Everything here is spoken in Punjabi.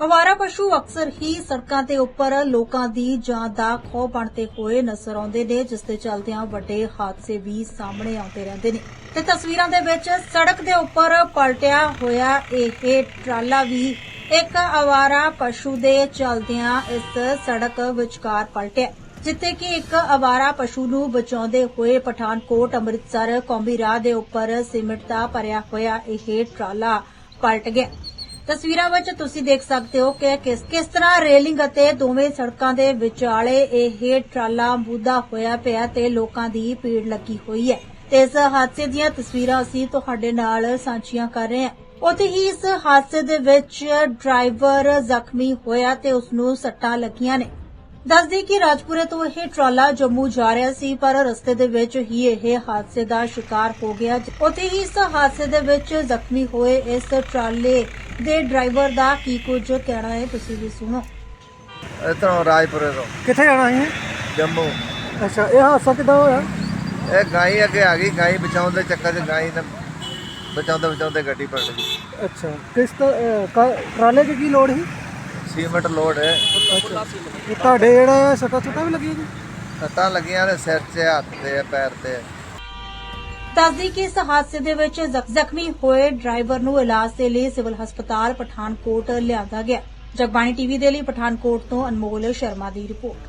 ਅਵਾਰਾ ਪਸ਼ੂ ਅਕਸਰ ਹੀ ਸੜਕਾਂ ਦੇ ਉੱਪਰ ਲੋਕਾਂ ਦੀ ਜਾਨ ਦਾ ਖੌਅ ਬਣਦੇ ਹੋਏ ਨਜ਼ਰ ਆਉਂਦੇ ਨੇ, ਜਿਸ ਦੇ ਚਲਦਿਆਂ ਵੱਡੇ ਹਾਦਸੇ ਵੀ ਸਾਹਮਣੇ ਆਉਂਦੇ ਰਹਿੰਦੇ ਨੇ। ਤੇ ਤਸਵੀਰਾਂ ਦੇ ਵਿੱਚ ਸੜਕ ਦੇ ਉੱਪਰ ਪਲਟਿਆ ਹੋਇਆ ਇਹ ਟਰਾਲਾ ਵੀ ਇੱਕ ਅਵਾਰਾ ਪਸ਼ੂ ਦੇ ਚਲਦਿਆਂ ਇਸ ਸੜਕ ਵਿਚਕਾਰ ਪਲਟਿਆ, ਜਿੱਥੇ ਕਿ ਇੱਕ ਅਵਾਰਾ ਪਸ਼ੂ ਨੂੰ ਬਚਾਉਂਦੇ ਹੋਏ ਪਠਾਨਕੋਟ ਅੰਮ੍ਰਿਤਸਰ ਕੌਮੀ ਰਾਹ ਦੇ ਉੱਪਰ ਸੀਮਿੰਟ ਦਾ ਭਰਿਆ ਹੋਇਆ ਇਹ ਟਰਾਲਾ ਪਲਟ ਗਿਆ। ਤਸਵੀਰਾਂ ਵਿੱਚ ਤੁਸੀਂ ਦੇਖ ਸਕਦੇ ਹੋ ਕਿ ਕਿਸ ਕਿਸ ਤਰ੍ਹਾਂ ਰੇਲਿੰਗ ਅਤੇ ਦੋਵੇਂ ਸੜਕਾਂ ਦੇ ਵਿਚਾਲੇ ਇਹ ਟਰਾਲਾ ਮੁੱਦਾ ਹੋਇਆ ਪਿਆ ਤੇ ਲੋਕਾਂ ਦੀ ਭੀੜ ਲੱਗੀ ਹੋਈ ਹੈ। ਤੇ ਇਸ ਹਾਦਸੇ ਦੀਆਂ ਤਸਵੀਰਾਂ ਅਸੀਂ ਤੁਹਾਡੇ ਨਾਲ ਸਾਂਝੀਆਂ ਕਰ ਰਹੇ ਹਾਂ। ਉੱਥੇ ਹੀ ਇਸ ਹਾਦਸੇ ਦੇ ਵਿੱਚ ਡਰਾਈਵਰ ਜ਼ਖਮੀ ਹੋਇਆ ਤੇ ਉਸ ਨੂੰ ਸੱਟਾਂ ਲੱਗੀਆਂ ਨੇ। ਦੱਸਦੀ ਕਿ ਰਾਜਪੁਰੇ ਤੋਂ ਇਹ ਟਰਾਲਾ ਜੰਮੂ ਜਾ ਰਿਹਾ ਸੀ ਪਰ ਰਸਤੇ ਦੇ ਵਿੱਚ ਹੀ ਇਹ ਹਾਦਸੇ ਦਾ ਸ਼ਿਕਾਰ ਹੋ ਗਿਆ। ਉੱਥੇ ਹੀ ਇਸ ਹਾਦਸੇ ਦੇ ਵਿੱਚ ਜ਼ਖਮੀ ਹੋਏ ਇਸ ਟਰਾਲੇ ਦੇ ਡਰਾਈਵਰ ਦਾ ਕੀ ਕੁਝ ਕਹਿਣਾ ਹੈ ਤੁਸੀਂ ਵੀ ਸੁਣੋ। ਇੱਥੋਂ ਰਾਜਪੁਰੇ ਤੋਂ। ਕਿੱਥੇ ਜਾਣਾ ਸੀ? ਜੰਮੂ। ਅੱਛਾ ਇਹ ਹਾਦਸਾ ਕਿੱਦਾਂ ਹੋਇਆ? ਇਹ ਗਾਈ ਅੱਗੇ ਆ ਗਈ ਗਾਈ ਬਚਾਉਣ ਦੇ ਚੱਕਰ 'ਚ ਗਾਈ ਨੇ ਬਚਾਉਂਦੇ ਬਚਾਉਂਦੇ ਗੱਡੀ ਪਲਟ ਗਈ। ਅੱਛਾ ਕਿਸ ਤੋਂ ਟਰਾਲੇ 'ਚ ਕੀ ਲੋਡ ਸੀ? ਸੀਮੈਂਟ ਲੋਡ ਹੈ। ਅੱਛਾ ਇਹ ਤੁਹਾਡੇ ਜਿਹੜਾ ਸੱਟਾ ਸੁੱਟਾਂ ਵੀ ਲੱਗੀਆਂ ਜੀ? ਸੱਟਾਂ ਲੱਗੀਆਂ ਨੇ ਸਿਰ 'ਚ ਹੱਥ ਤੇ ਪੈਰ ਤੇ। ਦੱਸਦੀ ਕਿ ਇਸ ਹਾਦਸੇ ਦੇ ਵਿੱਚ ਜ਼ਖ- ਜ਼ਖਮੀ ਹੋਏ ਡਰਾਈਵਰ ਨੂੰ ਇਲਾਜ ਦੇ ਲਈ ਸਿਵਲ ਹਸਪਤਾਲ ਪਠਾਨਕੋਟ ਲਿਆਂਦਾ ਗਿਆ। ਜਗਬਾਣੀ ਟੀਵੀ ਦੇ ਲਈ ਪਠਾਨਕੋਟ ਤੋਂ ਅਨਮੋਲ ਸ਼ਰਮਾ ਦੀ ਰਿਪੋਰਟ।